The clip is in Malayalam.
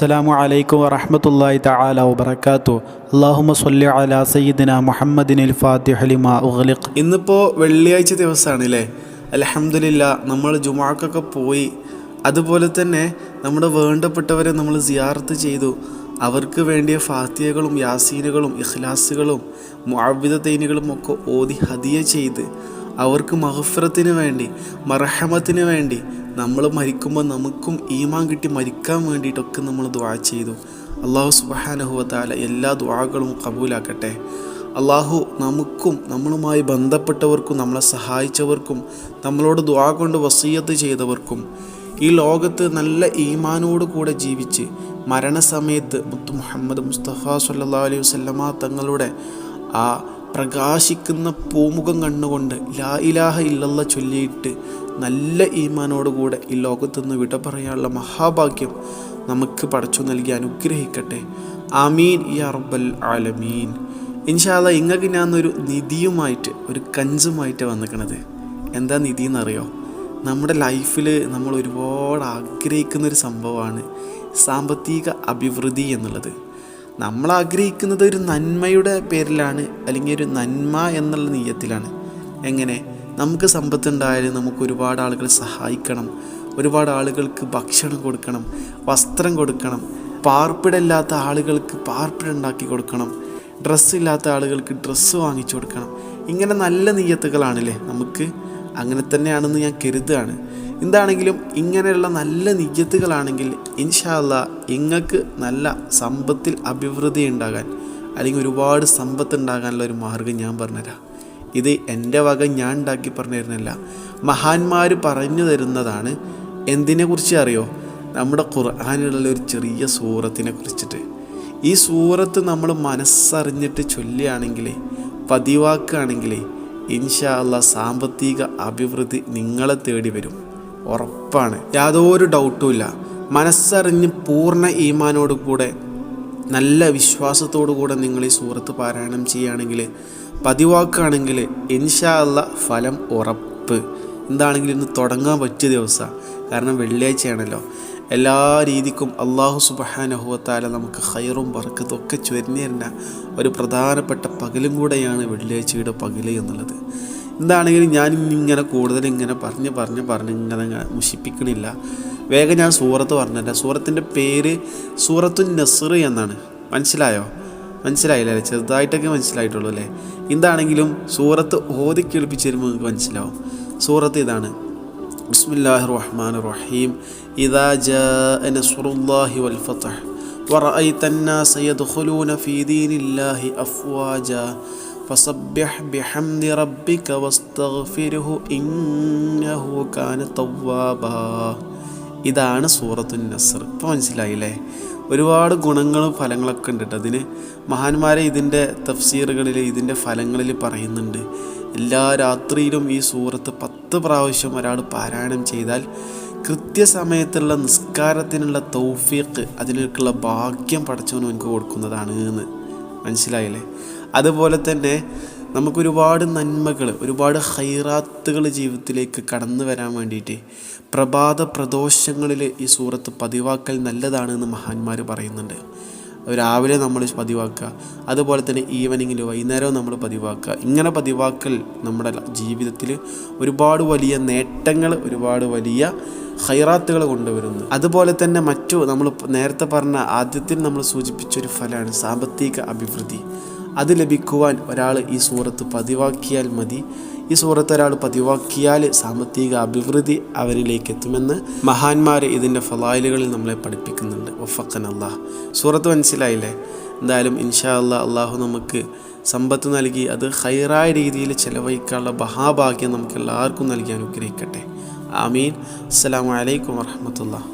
അസ്സലാമു അലൈക്കും വറഹ്മത്തുള്ളാഹി തആല വബറകാതു അല്ലാഹുമ്മ സ്വല്ലി അലാ സയ്യിദിന മുഹമ്മദിനിൽ ഫാത്തിഹ ലിമാ ഉഗ്ലിഖ്. ഇന്നിപ്പോൾ വെള്ളിയാഴ്ച ദിവസമാണ് അല്ലേ അലഹമില്ല നമ്മൾ ജുമാക്കൊക്കെ പോയി അതുപോലെ തന്നെ നമ്മുടെ വേണ്ടപ്പെട്ടവരെ നമ്മൾ സിയാർത്ത് ചെയ്തു. അവർക്ക് വേണ്ടിയ ഫാത്തിയകളും യാസീനുകളും ഇഖ്ലാസുകളും മുഅബിദ തൈനുകളും ഒക്കെ ഓതി ഹദിയ ചെയ്ത് അവർക്ക് മഹഫറത്തിന് വേണ്ടി മറഹമത്തിന് വേണ്ടി നമ്മൾ മരിക്കുമ്പോൾ നമുക്കും ഈമാൻ കിട്ടി മരിക്കാൻ വേണ്ടിയിട്ടൊക്കെ നമ്മൾ ദ്വാ ചെയ്തു. അള്ളാഹു സുബാനഹുവത്താല എല്ലാ ദ്വാകളും കബൂലാക്കട്ടെ. അള്ളാഹു നമുക്കും നമ്മളുമായി ബന്ധപ്പെട്ടവർക്കും നമ്മളെ സഹായിച്ചവർക്കും നമ്മളോട് ദ്വാ കൊണ്ട് വസീയത്ത് ചെയ്തവർക്കും ഈ ലോകത്ത് നല്ല ഈമാനോട് കൂടെ ജീവിച്ച് മരണസമയത്ത് മുത്തു മുഹമ്മദ് മുസ്തഫ സല്ലാ അലൈഹി വസല്ലമ തങ്ങളുടെ ആ പ്രകാശിക്കുന്ന പൂമുഖം കണ്ണുകൊണ്ട് ലാ ഇലാഹ ഇല്ലല്ല ചൊല്ലിയിട്ട് നല്ല ഈമാനോടുകൂടെ ഈ ലോകത്തുനിന്ന് വിട പറയാനുള്ള മഹാഭാഗ്യം നമുക്ക് പടച്ചു നൽകി അനുഗ്രഹിക്കട്ടെ. ആമീൻ ഈ അറബൽ ആലമീൻ. ഇൻഷാല്ല ഞാൻ ഒരു നിധിയുമായിട്ട് ഒരു കഞ്ചുമായിട്ട് വന്നിക്കണത്. എന്താ നിധി എന്നറിയോ നമ്മുടെ ലൈഫിൽ നമ്മൾ ഒരുപാട് ആഗ്രഹിക്കുന്ന ഒരു സംഭവമാണ് സാമ്പത്തിക അഭിവൃദ്ധി എന്നുള്ളത്. നമ്മൾ ആഗ്രഹിക്കുന്നത് ഒരു നന്മയുടെ പേരിലാണ് അല്ലെങ്കിൽ ഒരു നന്മ എന്നുള്ള നീയത്തിലാണ്. എങ്ങനെ? നമുക്ക് സമ്പത്തുണ്ടായാലും നമുക്ക് ഒരുപാട് ആളുകളെ സഹായിക്കണം. ഒരുപാട് ആളുകൾക്ക് ഭക്ഷണം കൊടുക്കണം വസ്ത്രം കൊടുക്കണം പാർപ്പിടമില്ലാത്ത ആളുകൾക്ക് പാർപ്പിടുണ്ടാക്കി കൊടുക്കണം ഡ്രസ്സ് ഇല്ലാത്ത ആളുകൾക്ക് ഡ്രസ്സ് വാങ്ങിച്ചു കൊടുക്കണം. ഇങ്ങനെ നല്ല നീയത്തുകളാണല്ലേ നമുക്ക്? അങ്ങനെ തന്നെയാണെന്ന് ഞാൻ കരുതുകയാണ്. എന്താണെങ്കിലും ഇങ്ങനെയുള്ള നല്ല നിജത്തുകളാണെങ്കിൽ ഇൻഷാല്ല നിങ്ങൾക്ക് നല്ല സമ്പത്തിൽ അഭിവൃദ്ധി ഉണ്ടാകാൻ അല്ലെങ്കിൽ ഒരുപാട് സമ്പത്ത് ഉണ്ടാകാനുള്ള ഒരു മാർഗം ഞാൻ പറഞ്ഞുതരാം. ഇത് എന്റെ വക ഞാൻ ഉണ്ടാക്കി പറഞ്ഞു തരുന്നില്ല മഹാന്മാർ പറഞ്ഞു തരുന്നതാണ്. എന്തിനെക്കുറിച്ച് അറിയോ? നമ്മുടെ ഖുർആാനിലുള്ള ഒരു ചെറിയ സൂറത്തിനെ കുറിച്ചിട്ട് ഈ സൂറത്ത് നമ്മൾ മനസ്സറിഞ്ഞിട്ട് ചൊല്ലുകയാണെങ്കിൽ പതിവാക്കുകയാണെങ്കിൽ ഇൻഷാ അല്ല സാമ്പത്തിക അഭിവൃദ്ധി നിങ്ങളെ തേടി വരും. ഉറപ്പാണ്. യാതൊരു ഡൗട്ടുമില്ല മനസ്സറിഞ്ഞ് പൂർണ ഈമാനോട് കൂടെ നല്ല വിശ്വാസത്തോടു കൂടെ നിങ്ങൾ ഈ സൂറത്ത് പാരായണം ചെയ്യുകയാണെങ്കിൽ പതിവാക്കുകയാണെങ്കിൽ ഇൻഷാ അല്ല ഫലം ഉറപ്പ്. എന്താണെങ്കിലും ഇന്ന് തുടങ്ങാൻ പറ്റിയ ദിവസമാണ്. കാരണം വെള്ളിയാഴ്ചയാണല്ലോ. എല്ലാ രീതിക്കും അള്ളാഹു സുബഹാനഹുവത്താല നമുക്ക് ഹൈറും ബർക്കത്തും ഒക്കെ ചൊരിഞ്ഞു ഒരു പ്രധാനപ്പെട്ട പകലും കൂടെയാണ് വെള്ളിയാഴ്ചയുടെ പകൽ എന്നുള്ളത്. എന്താണെങ്കിലും ഞാൻ ഇങ്ങനെ കൂടുതൽ ഇങ്ങനെ പറഞ്ഞ് പറഞ്ഞ് പറഞ്ഞ് ഇങ്ങനെ മുഷിപ്പിക്കണില്ല. വേഗം ഞാൻ സൂറത്ത് പറഞ്ഞില്ല സൂറത്തിന്റെ പേര് സൂറത്തു നസർ എന്നാണ്. മനസ്സിലായോ? മനസ്സിലായില്ലേ? ചെറുതായിട്ടൊക്കെ മനസ്സിലായിട്ടുള്ളൂ അല്ലേ? എന്താണെങ്കിലും സൂറത്ത് ഓതി കേൾപ്പിച്ച് തരുമ്പോൾ നിങ്ങൾക്ക് മനസ്സിലാവും. സൂറത്ത് ഇതാണ്. بسم الله الرحمن الرحيم إذا جاء نصر الله والفتح ورأيت الناس يدخلون في دين الله أفواجا فسبح بحمد ربك واستغفره إنه كان توابا ഇതാണ് സൂറത്തു നസർ ഇപ്പോൾ മനസ്സിലായില്ലേ ഒരുപാട് ഗുണങ്ങളും ഫലങ്ങളൊക്കെ ഉണ്ട് കേട്ടോ അതിന് മഹാന്മാരെ ഇതിൻ്റെ തഫ്സീറുകളിൽ ഇതിൻ്റെ ഫലങ്ങളിൽ പറയുന്നുണ്ട് എല്ലാ രാത്രിയിലും ഈ സൂറത്ത് പത്ത് പ്രാവശ്യം ഒരാൾ പാരായണം ചെയ്താൽ കൃത്യസമയത്തുള്ള നിസ്കാരത്തിനുള്ള തൗഫീഖ് അതിനൊക്കെയുള്ള ഭാഗ്യം പഠിച്ചവന് എനിക്ക് കൊടുക്കുന്നതാണ് എന്ന്. മനസ്സിലായില്ലേ? അതുപോലെ തന്നെ നമുക്കൊരുപാട് നന്മകൾ ഒരുപാട് ഹൈറാത്തുകൾ ജീവിതത്തിലേക്ക് കടന്നു വരാൻ വേണ്ടിയിട്ട് പ്രഭാത പ്രദോഷങ്ങളിൽ ഈ സൂറത്ത് പതിവാക്കൽ നല്ലതാണ് എന്ന് മഹാന്മാർ പറയുന്നുണ്ട്. രാവിലെ നമ്മൾ പതിവാക്കുക. അതുപോലെ തന്നെ ഈവനിങ്ങിൽ വൈകുന്നേരവും നമ്മൾ പതിവാക്കുക. ഇങ്ങനെ പതിവാക്കൽ നമ്മുടെ ജീവിതത്തിൽ ഒരുപാട് വലിയ നേട്ടങ്ങൾ ഒരുപാട് വലിയ ഹൈറാത്തുകൾ കൊണ്ടുവരുന്നു. അതുപോലെ തന്നെ മറ്റു നമ്മൾ നേരത്തെ പറഞ്ഞ ആദ്യത്തിൽ നമ്മൾ സൂചിപ്പിച്ചൊരു ഫലമാണ് സാമ്പത്തിക അഭിവൃദ്ധി. അത് ലഭിക്കുവാൻ ഒരാൾ ഈ സൂറത്ത് പതിവാക്കിയാൽ മതി. ഈ സൂറത്ത് ഒരാൾ പതിവാക്കിയാൽ സാമ്പത്തിക അഭിവൃദ്ധി അവരിലേക്ക് എത്തുമെന്ന് മഹാന്മാർ ഇതിന്റെ ഫലായിലുകളിൽ നമ്മളെ പഠിപ്പിക്കുന്നുണ്ട്. ഒഫക്കൻ അള്ളാഹ് സൂറത്ത് മനസ്സിലായില്ലേ? എന്തായാലും ഇൻഷാ അള്ളാഹ് അള്ളാഹു നമുക്ക് സമ്പത്ത് നൽകി അത് ഹൈറായ രീതിയിൽ ചെലവഴിക്കാനുള്ള മഹാഭാഗ്യം നമുക്ക് എല്ലാവർക്കും നൽകി അനുഗ്രഹിക്കട്ടെ. ആമീൻ. അസ്സാം വലൈക്കും വർഹമത്തുള്ള